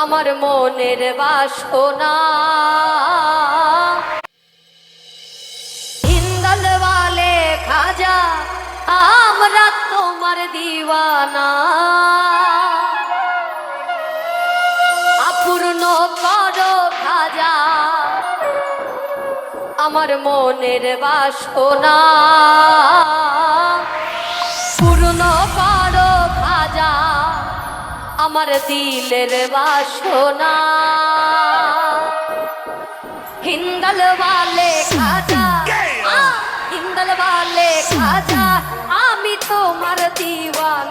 আমার মনের বাসনা। হিন্দল वाले খাজা, আমরা তোমার দিওয়ানা। অপূর্ণ করো খাজা, আমার মনের বাসনা। আমার দিলের বাসনা। হিন্দল বালে খাজা হিন্দল বালে খাজা আমি তোমার দিওয়ান।